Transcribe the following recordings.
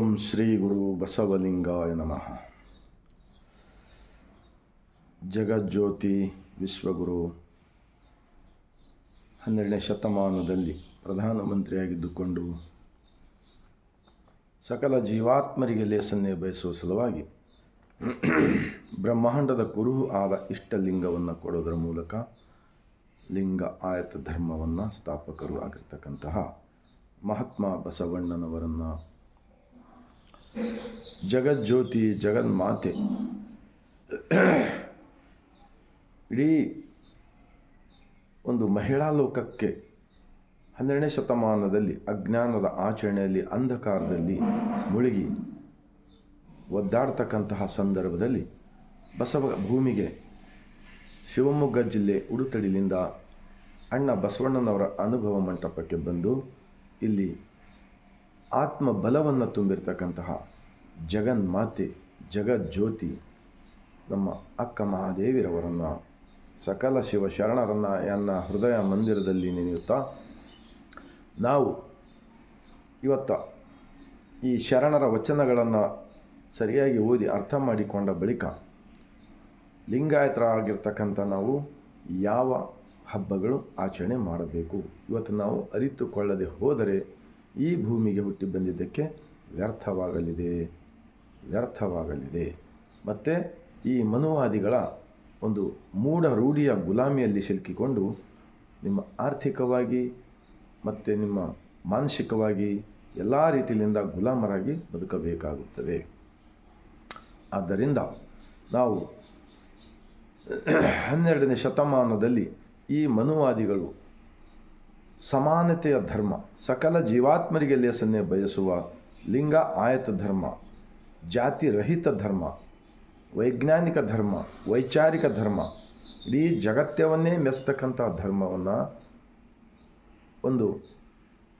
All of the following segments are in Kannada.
ಓಂ ಶ್ರೀ ಗುರು ಬಸವಲಿಂಗಾಯ ನಮಃ. ಜಗಜ್ಯೋತಿ ವಿಶ್ವಗುರು ಹನ್ನೆರಡನೇ ಶತಮಾನದಲ್ಲಿ ಪ್ರಧಾನಮಂತ್ರಿಯಾಗಿದ್ದುಕೊಂಡು ಸಕಲ ಜೀವಾತ್ಮರಿಗೆ ಲೇಸನ್ನೇ ಬಯಸುವ ಸಲುವಾಗಿ ಬ್ರಹ್ಮಾಂಡದ ಕುರು ಆದ ಇಷ್ಟಲಿಂಗವನ್ನು ಕೊಡೋದರ ಮೂಲಕ ಲಿಂಗ ಆಯತ ಧರ್ಮವನ್ನು ಸ್ಥಾಪಕರು ಆಗಿರ್ತಕ್ಕಂತಹ ಮಹಾತ್ಮ ಬಸವಣ್ಣನವರನ್ನು ಜಗಜ್ಯೋತಿ ಜಗನ್ಮಾತೆ. ಇಡೀ ಒಂದು ಮಹಿಳಾ ಲೋಕಕ್ಕೆ ಹನ್ನೆರಡನೇ ಶತಮಾನದಲ್ಲಿ, ಅಜ್ಞಾನದ ಆಚರಣೆಯಲ್ಲಿ, ಅಂಧಕಾರದಲ್ಲಿ ಮುಳುಗಿ ಒದ್ದಾಡ್ತಕ್ಕಂತಹ ಸಂದರ್ಭದಲ್ಲಿ ಬಸವ ಭೂಮಿಗೆ ಶಿವಮೊಗ್ಗ ಜಿಲ್ಲೆ ಉಡುತಡಿಲಿಂದ ಅಣ್ಣ ಬಸವಣ್ಣನವರ ಅನುಭವ ಮಂಟಪಕ್ಕೆ ಬಂದು ಇಲ್ಲಿ ಆತ್ಮ ಬಲವನ್ನು ತುಂಬಿರ್ತಕ್ಕಂತಹ ಜಗನ್ಮಾತೆ, ಜಗಜ್ಯೋತಿ, ನಮ್ಮ ಅಕ್ಕ ಮಹಾದೇವಿರವರನ್ನು, ಸಕಲ ಶಿವ ಶರಣರನ್ನು ಎನ್ನ ಹೃದಯ ಮಂದಿರದಲ್ಲಿ ನೆನೆಯುತ್ತಾ, ನಾವು ಇವತ್ತ ಈ ಶರಣರ ವಚನಗಳನ್ನು ಸರಿಯಾಗಿ ಓದಿ ಅರ್ಥ ಮಾಡಿಕೊಂಡ ಬಳಿಕ ಲಿಂಗಾಯತರಾಗಿರ್ತಕ್ಕಂಥ ನಾವು ಯಾವ ಹಬ್ಬಗಳು ಆಚರಣೆ ಮಾಡಬೇಕು? ಇವತ್ತು ನಾವು ಅರಿತುಕೊಳ್ಳದೆ ಹೋದರೆ ಈ ಭೂಮಿಗೆ ಹುಟ್ಟಿ ಬಂದಿದ್ದಕ್ಕೆ ವ್ಯರ್ಥವಾಗಲಿದೆ. ವ್ಯರ್ಥವಾಗಲಿದೆ. ಮತ್ತು ಈ ಮನುವಾದಿಗಳ ಒಂದು ಮೂಢ ರೂಢಿಯ ಗುಲಾಮಿಯಲ್ಲಿ ಸಿಲುಕಿಕೊಂಡು ನಿಮ್ಮ ಆರ್ಥಿಕವಾಗಿ ಮತ್ತು ನಿಮ್ಮ ಮಾನಸಿಕವಾಗಿ ಎಲ್ಲ ರೀತಿಯಿಂದ ಗುಲಾಮರಾಗಿ ಬದುಕಬೇಕಾಗುತ್ತದೆ. ಆದ್ದರಿಂದ ನಾವು ಹನ್ನೆರಡನೇ ಶತಮಾನದಲ್ಲಿ ಈ ಮನುವಾದಿಗಳು ಸಮಾನತೆಯ ಧರ್ಮ, ಸಕಲ ಜೀವಾತ್ಮರಿಗೆ ಲೇಸನ್ನೇ ಬಯಸುವ ಲಿಂಗ ಆಯತ ಧರ್ಮ, ಜಾತಿ ರಹಿತ ಧರ್ಮ, ವೈಜ್ಞಾನಿಕ ಧರ್ಮ, ವೈಚಾರಿಕ ಧರ್ಮ, ಇಡೀ ಜಗತ್ಯವನ್ನೇ ಮೆಸ್ತಕ್ಕಂಥ ಧರ್ಮವನ್ನು ಒಂದು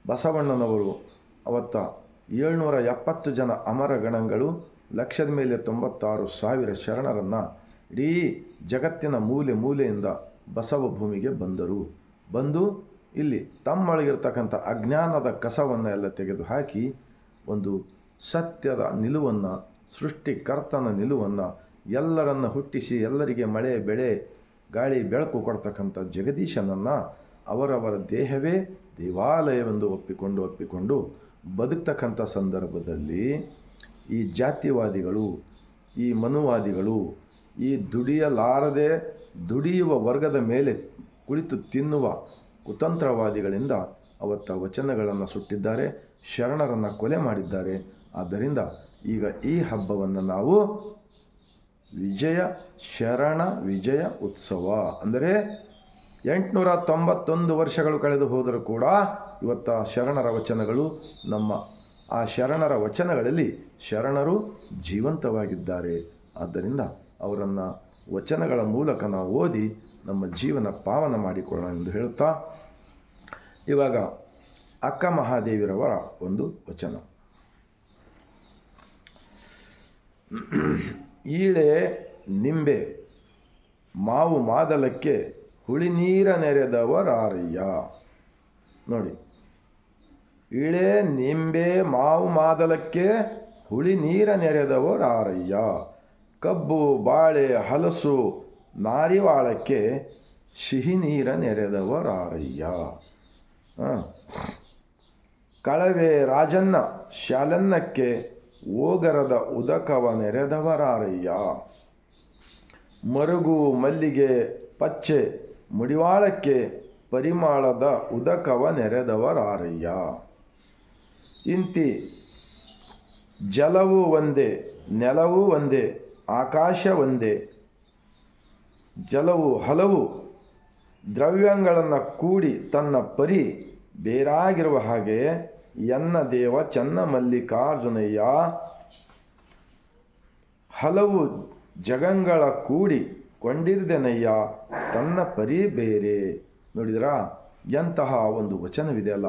ಬಸವಣ್ಣನವರು ಅವತ್ತ ಏಳ್ನೂರ ಎಪ್ಪತ್ತು ಜನ ಅಮರ ಗಣಗಳು ಲಕ್ಷದ ಮೇಲೆ ತೊಂಬತ್ತಾರು ಸಾವಿರ ಶರಣರನ್ನು ಇಡೀ ಜಗತ್ತಿನ ಮೂಲೆ ಮೂಲೆಯಿಂದ ಬಸವ ಭೂಮಿಗೆ ಬಂದರು. ಬಂದು ಇಲ್ಲಿ ತಮ್ಮೊಳಗಿರ್ತಕ್ಕಂಥ ಅಜ್ಞಾನದ ಕಸವನ್ನು ಎಲ್ಲ ತೆಗೆದುಹಾಕಿ ಒಂದು ಸತ್ಯದ ನಿಲುವನ್ನು, ಸೃಷ್ಟಿಕರ್ತನ ನಿಲುವನ್ನು, ಎಲ್ಲರನ್ನು ಹುಟ್ಟಿಸಿ ಎಲ್ಲರಿಗೆ ಮಳೆ, ಬೆಳೆ, ಗಾಳಿ, ಬೆಳಕು ಕೊಡ್ತಕ್ಕಂಥ ಜಗದೀಶನನ್ನು ಅವರವರ ದೇಹವೇ ದೇವಾಲಯವೆಂದು ಒಪ್ಪಿಕೊಂಡು ಒಪ್ಪಿಕೊಂಡು ಬದುಕ್ತಕ್ಕಂಥ ಸಂದರ್ಭದಲ್ಲಿ ಈ ಜಾತಿವಾದಿಗಳು, ಈ ಮನುವಾದಿಗಳು ಈ ದುಡಿಯಲಾರದೆ ದುಡಿಯುವ ವರ್ಗದ ಮೇಲೆ ಕುಳಿತು ತಿನ್ನುವ ಕುತಂತ್ರವಾದಿಗಳಿಂದ ಅವತ್ತ ವಚನಗಳನ್ನು ಸುಟ್ಟಿದ್ದಾರೆ, ಶರಣರನ್ನು ಕೊಲೆ ಮಾಡಿದ್ದಾರೆ. ಆದ್ದರಿಂದ ಈಗ ಈ ಹಬ್ಬವನ್ನು ನಾವು ವಿಜಯ ಶರಣ ವಿಜಯ ಉತ್ಸವ. ಅಂದರೆ ಎಂಟುನೂರ ತೊಂಬತ್ತೊಂದು ವರ್ಷಗಳು ಕಳೆದು ಹೋದರೂ ಕೂಡ ಇವತ್ತ ಶರಣರ ವಚನಗಳು ನಮ್ಮ, ಆ ಶರಣರ ವಚನಗಳಲ್ಲಿ ಶರಣರು ಜೀವಂತವಾಗಿದ್ದಾರೆ. ಆದ್ದರಿಂದ ಅವರನ್ನು ವಚನಗಳ ಮೂಲಕ ನಾವು ಓದಿ ನಮ್ಮ ಜೀವನ ಪಾವನ ಮಾಡಿಕೊಳ್ಳೋಣ ಎಂದು ಹೇಳ್ತಾ ಇವಾಗ ಅಕ್ಕ ಮಹಾದೇವಿರವರ ಒಂದು ವಚನ. ಈಳೆ ನಿಂಬೆ, ಮಾವು ಮಾದಲಕ್ಕೆ ಹುಳಿ ನೀರ ನೆರೆದವರಾರಯ್ಯ. ನೋಡಿ ಇಳೆ ನಿಂಬೆ, ಮಾವು ಮಾದಲಕ್ಕೆ ಹುಳಿ ನೀರ ನೆರೆದವರಾರಯ್ಯ. ಕಬ್ಬು, ಬಾಳೆ, ಹಲಸು, ನಾರಿವಾಳಕ್ಕೆ ಸಿಹಿ ನೀರ ನೆರೆದವರಾರಯ್ಯ ಕಳವೆ ರಾಜನ್ನ ಶಾಲನ್ನಕ್ಕೆ ಓಗರದ ಉದಕವ ನೆರೆದವರಾರಯ್ಯ. ಮರುಗು ಮಲ್ಲಿಗೆ ಪಚ್ಚೆ ಮುಡಿವಾಳಕ್ಕೆ ಪರಿಮಾಳದ ಉದಕವ ನೆರೆದವರಾರಯ್ಯ. ಇಂತಿ ಜಲವೂ ಒಂದೇ, ನೆಲವೂ ಒಂದೇ ಆಕಾಶ ಒಂದೇ. ಜಲವು ಹಲವು. ದ್ರವ್ಯಗಳನ್ನು ಕೂಡಿ ತನ್ನ ಪರಿ ಬೇರಾಗಿರುವ ಹಾಗೆ ಎನ್ನ ದೇವ ಚನ್ನ ಮಲ್ಲಿಕಾರ್ಜುನಯ್ಯ ಹಲವು ಜಗಂಗಳ ಕೂಡಿ ಕೊಂಡಿರ್ದೆನಯ್ಯ, ತನ್ನ ಪರಿ ಬೇರೆ. ನೋಡಿದ್ರಾ? ಎಂತಹ ಒಂದು ವಚನವಿದೆಯಲ್ಲ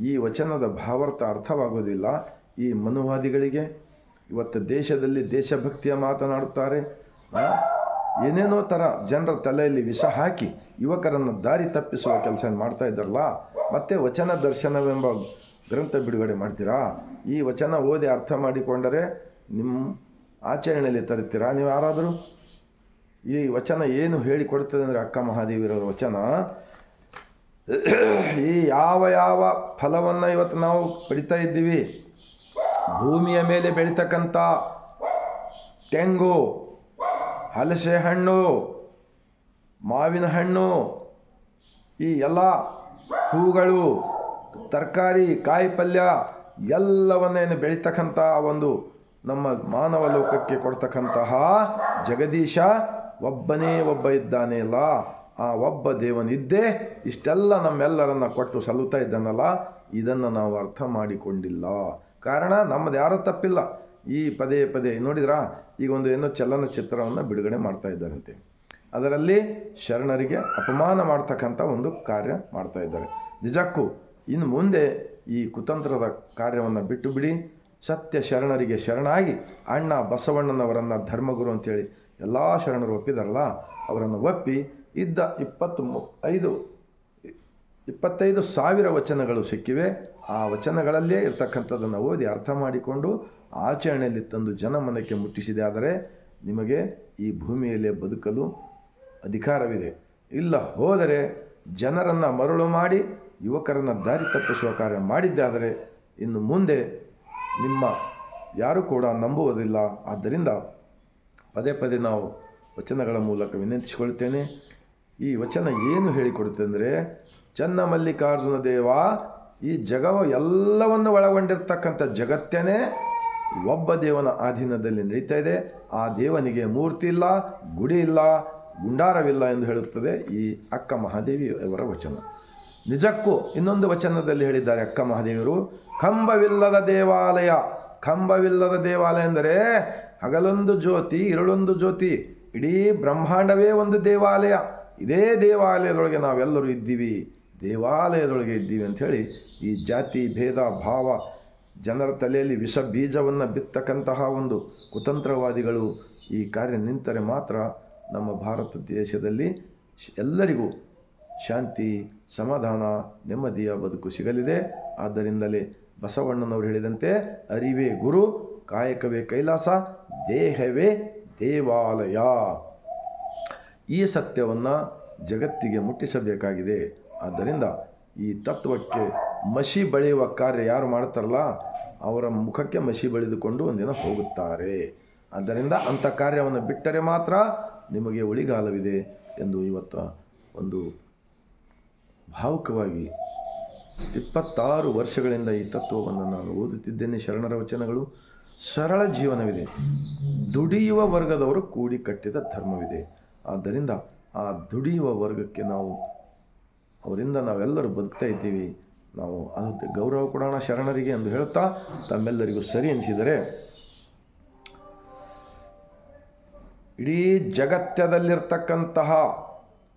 ಈ ವಚನದ ಭಾವಾರ್ಥ ಅರ್ಥವಾಗೋದಿಲ್ಲ ಈ ಮನುವಾದಿಗಳಿಗೆ. ಇವತ್ತು ದೇಶದಲ್ಲಿ ದೇಶಭಕ್ತಿಯ ಮಾತನಾಡುತ್ತಾರೆ ಏನೇನೋ ಥರ ಜನರ ತಲೆಯಲ್ಲಿ ವಿಷ ಹಾಕಿ ಯುವಕರನ್ನು ದಾರಿ ತಪ್ಪಿಸುವ ಕೆಲಸ ಮಾಡ್ತಾ ಇದ್ದಾರಲ್ಲ? ಮತ್ತು ವಚನ ದರ್ಶನವೆಂಬ ಗ್ರಂಥ ಬಿಡುಗಡೆ ಮಾಡ್ತೀರಾ? ಈ ವಚನ ಓದಿ ಅರ್ಥ ಮಾಡಿಕೊಂಡರೆ ನಿಮ್ಮ ಆಚರಣೆಯಲ್ಲಿ ತರುತ್ತೀರಾ? ನೀವು ಯಾರಾದರೂ? ಈ ವಚನ ಏನು ಹೇಳಿಕೊಡ್ತದೆ ಅಂದರೆ ಅಕ್ಕ ಮಹಾದೇವಿಯರ ವಚನ? ಈ ಯಾವ ಯಾವ ಫಲವನ್ನು ಇವತ್ತು ನಾವು ಪಡಿತಾ ಇದ್ದೀವಿ? ಭೂಮಿಯ ಮೇಲೆ ಬೆಳೀತಕ್ಕಂಥ ತೆಂಗು, ಹಲಸೆ ಹಣ್ಣು, ಮಾವಿನ ಹಣ್ಣು, ಈ ಎಲ್ಲ ಹೂಗಳು, ತರಕಾರಿ, ಕಾಯಿ ಪಲ್ಯ ಎಲ್ಲವನ್ನೇನು ಬೆಳೀತಕ್ಕಂಥ ಒಂದು ನಮ್ಮ ಮಾನವ ಲೋಕಕ್ಕೆ ಕೊಡ್ತಕ್ಕಂತಹ ಜಗದೀಶ ಒಬ್ಬನೇ ಒಬ್ಬ ಇದ್ದಾನೆ ಅಲ್ಲ ಆ ಒಬ್ಬ ದೇವನಿದ್ದೇ ಇಷ್ಟೆಲ್ಲ ನಮ್ಮೆಲ್ಲರನ್ನ ಕೊಟ್ಟು ಸಲ್ಲುತ್ತಾ ಇದ್ದಾನಲ್ಲ. ಇದನ್ನು ನಾವು ಅರ್ಥ ಮಾಡಿಕೊಂಡಿಲ್ಲ. ಕಾರಣ ನಮ್ಮದು ಯಾರೂ ತಪ್ಪಿಲ್ಲ. ಈ ಪದೇ ಪದೇ ನೋಡಿದ್ರಾ? ಈಗ ಒಂದು ಏನೋ ಚಲನಚಿತ್ರವನ್ನು ಬಿಡುಗಡೆ ಮಾಡ್ತಾ ಇದ್ದಾರಂತೆ. ಅದರಲ್ಲಿ ಶರಣರಿಗೆ ಅಪಮಾನ ಮಾಡ್ತಕ್ಕಂಥ ಒಂದು ಕಾರ್ಯ ಮಾಡ್ತಾ ಇದ್ದಾರೆ. ನಿಜಕ್ಕೂ ಇನ್ನು ಮುಂದೆ ಈ ಕುತಂತ್ರದ ಕಾರ್ಯವನ್ನು ಬಿಟ್ಟು ಬಿಡಿ ಸತ್ಯ ಶರಣರಿಗೆ ಶರಣಾಗಿ ಅಣ್ಣ ಬಸವಣ್ಣನವರನ್ನು ಧರ್ಮಗುರು ಅಂತೇಳಿ ಎಲ್ಲ ಶರಣರು ಒಪ್ಪಿದಾರಲ್ಲ, ಅವರನ್ನು ಒಪ್ಪಿ ಇದ್ದ ಇಪ್ಪತ್ತು ಐದು ಇಪ್ಪತ್ತೈದು ಸಾವಿರ ವಚನಗಳು ಸಿಕ್ಕಿವೆ. ಆ ವಚನಗಳಲ್ಲೇ ಇರ್ತಕ್ಕಂಥದ್ದನ್ನು ಓದಿ ಅರ್ಥ ಮಾಡಿಕೊಂಡು ಆಚರಣೆಯಲ್ಲಿ ತಂದು ಜನಮನಕ್ಕೆ ಮುಟ್ಟಿಸಿದೆ. ಆದರೆ ನಿಮಗೆ ಈ ಭೂಮಿಯಲ್ಲೇ ಬದುಕಲು ಅಧಿಕಾರವಿದೆ. ಇಲ್ಲ ಹೋದರೆ ಜನರನ್ನು ಮರಳು ಮಾಡಿ ಯುವಕರನ್ನು ದಾರಿ ತಪ್ಪಿಸುವ ಕಾರ್ಯ ಮಾಡಿದ್ದಾದರೆ ಇನ್ನು ಮುಂದೆ ನಿಮ್ಮ ಯಾರೂ ಕೂಡ ನಂಬುವುದಿಲ್ಲ. ಆದ್ದರಿಂದ ಪದೇ ಪದೇ ನಾವು ವಚನಗಳ ಮೂಲಕ ವಿನಂತಿಸಿಕೊಳ್ತೇನೆ ಈ ವಚನ ಏನು ಹೇಳಿಕೊಡುತ್ತೆ ಅಂದರೆ ಚನ್ನ ಮಲ್ಲಿಕಾರ್ಜುನ ದೇವ ಈ ಜಗವ ಎಲ್ಲವನ್ನು ಒಳಗೊಂಡಿರ್ತಕ್ಕಂಥ ಜಗತ್ತೇನೆ. ಒಬ್ಬ ದೇವನ ಅಧೀನದಲ್ಲಿ ನಡೀತಾ ಇದೆ. ಆ ದೇವನಿಗೆ ಮೂರ್ತಿ ಇಲ್ಲ, ಗುಡಿ ಇಲ್ಲ, ಗುಂಡಾರವಿಲ್ಲ ಎಂದು ಹೇಳುತ್ತದೆ ಈ ಅಕ್ಕ ಮಹಾದೇವಿಯವರ ವಚನ. ನಿಜಕ್ಕೂ ಇನ್ನೊಂದು ವಚನದಲ್ಲಿ ಹೇಳಿದ್ದಾರೆ ಅಕ್ಕ ಮಹಾದೇವಿಯರು ಕಂಬವಿಲ್ಲದ ದೇವಾಲಯ. ಕಂಬವಿಲ್ಲದ ದೇವಾಲಯ ಎಂದರೆ ಹಗಲೊಂದು ಜ್ಯೋತಿ ಇರುಳೊಂದು ಜ್ಯೋತಿ, ಇಡೀ ಬ್ರಹ್ಮಾಂಡವೇ ಒಂದು ದೇವಾಲಯ. ಇದೇ ದೇವಾಲಯದೊಳಗೆ ನಾವೆಲ್ಲರೂ ಇದ್ದೀವಿ. ದೇವಾಲಯದೊಳಗೆ ಇದ್ದೀವಿ ಅಂಥೇಳಿ ಈ ಜಾತಿ, ಭೇದ, ಭಾವ ಜನರ ತಲೆಯಲ್ಲಿ ವಿಷ ಬೀಜವನ್ನು ಬಿತ್ತಕ್ಕಂತಹ ಒಂದು ಕುತಂತ್ರವಾದಿಗಳು ಈ ಕಾರ್ಯ ನಿಂತರೆ ಮಾತ್ರ ನಮ್ಮ ಭಾರತ ದೇಶದಲ್ಲಿ ಎಲ್ಲರಿಗೂ ಶಾಂತಿ, ಸಮಾಧಾನ, ನೆಮ್ಮದಿಯ ಬದುಕು ಸಿಗಲಿದೆ. ಆದ್ದರಿಂದಲೇ ಬಸವಣ್ಣನವರು ಹೇಳಿದಂತೆ, ಅರಿವೇ ಗುರು, ಕಾಯಕವೇ ಕೈಲಾಸ, ದೇಹವೇ ದೇವಾಲಯ. ಈ ಸತ್ಯವನ್ನು ಜಗತ್ತಿಗೆ ಮುಟ್ಟಿಸಬೇಕಾಗಿದೆ. ಆದ್ದರಿಂದ ಈ ತತ್ವಕ್ಕೆ ಮಸಿ ಬಳಿಯುವ ಕಾರ್ಯ ಯಾರು ಮಾಡ್ತಾರಲ್ಲ, ಅವರ ಮುಖಕ್ಕೆ ಮಸಿ ಬಳಿದುಕೊಂಡು ಒಂದಿನ ಹೋಗುತ್ತಾರೆ. ಆದ್ದರಿಂದ ಅಂಥ ಕಾರ್ಯವನ್ನು ಬಿಟ್ಟರೆ ಮಾತ್ರ ನಿಮಗೆ ಉಳಿಗಾಲವಿದೆ ಎಂದು ಇವತ್ತು ಒಂದು ಭಾವುಕವಾಗಿ ಇಪ್ಪತ್ತಾರು ವರ್ಷಗಳಿಂದ ಈ ತತ್ವವನ್ನು ನಾನು ಓದುತ್ತಿದ್ದೇನೆ. ಶರಣರ ವಚನಗಳು, ಸರಳ ಜೀವನವಿದೆ. ದುಡಿಯುವ ವರ್ಗದವರು ಕೂಡಿ ಕಟ್ಟಿದ ಧರ್ಮವಿದೆ. ಆದ್ದರಿಂದ ಆ ದುಡಿಯುವ ವರ್ಗಕ್ಕೆ ನಾವು ಅವರಿಂದ ನಾವೆಲ್ಲರೂ ಬದುಕ್ತಾ ಇದ್ದೀವಿ. ನಾವು ಅದಕ್ಕೆ ಗೌರವ ಕೊಡೋಣ ಶರಣರಿಗೆ ಎಂದು ಹೇಳ್ತಾ ತಮ್ಮೆಲ್ಲರಿಗೂ ಸರಿ ಅನಿಸಿದರೆ ಇಡೀ ಜಗತ್ತದಲ್ಲಿರ್ತಕ್ಕಂತಹ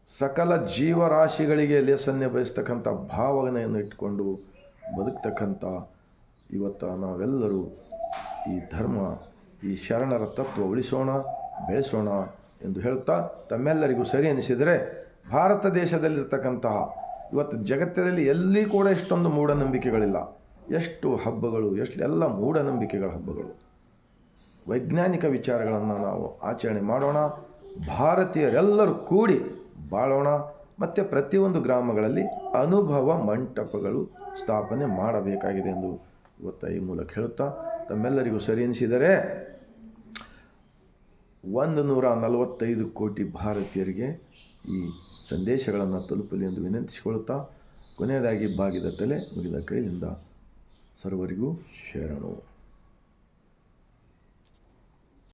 ಸಕಲ ಜೀವರಾಶಿಗಳಿಗೆ ಲೇಸನ್ಯ ಬಯಸ್ತಕ್ಕಂಥ ಭಾವನೆಯನ್ನು ಇಟ್ಕೊಂಡು ಬದುಕ್ತಕ್ಕಂಥ ಇವತ್ತು ನಾವೆಲ್ಲರೂ ಈ ಧರ್ಮ, ಈ ಶರಣರ ತತ್ವ ಉಳಿಸೋಣ, ಬೆಳೆಸೋಣ ಎಂದು ಹೇಳ್ತಾ ತಮ್ಮೆಲ್ಲರಿಗೂ ಸರಿ ಎನಿಸಿದರೆ ಭಾರತ ದೇಶದಲ್ಲಿರ್ತಕ್ಕಂತಹ ಇವತ್ತು ಜಗತ್ತಿನಲ್ಲಿ ಎಲ್ಲಿ ಕೂಡ ಇಷ್ಟೊಂದು ಮೂಢನಂಬಿಕೆಗಳಿಲ್ಲ. ಎಷ್ಟು ಹಬ್ಬಗಳು, ಎಷ್ಟು ಎಲ್ಲ ಮೂಢನಂಬಿಕೆಗಳ ಹಬ್ಬಗಳು. ವೈಜ್ಞಾನಿಕ ವಿಚಾರಗಳನ್ನು ನಾವು ಆಚರಣೆ ಮಾಡೋಣ, ಭಾರತೀಯರೆಲ್ಲರೂ ಕೂಡಿ ಬಾಳೋಣ, ಮತ್ತು ಪ್ರತಿಯೊಂದು ಗ್ರಾಮಗಳಲ್ಲಿ ಅನುಭವ ಮಂಟಪಗಳು ಸ್ಥಾಪನೆ ಮಾಡಬೇಕಾಗಿದೆ ಎಂದು ಇವತ್ತು ಈ ಮೂಲಕ ಹೇಳುತ್ತಾ, ತಮ್ಮೆಲ್ಲರಿಗೂ ಸರಿ ಎನಿಸಿದರೆ, ಒಂದು ನೂರ ನಲವತ್ತೈದು ಕೋಟಿ ಭಾರತೀಯರಿಗೆ ಈ ಸಂದೇಶಗಳನ್ನು ತಲುಪಲಿ ಎಂದು ವಿನಂತಿಸಿಕೊಳ್ಳುತ್ತಾ ಕೊನೆಯದಾಗಿ ಬಾಗಿದ ತಲೆ ಮುಗಿದ ಕೈಯಿಂದ ಸರ್ವರಿಗೂ ಶರಣು.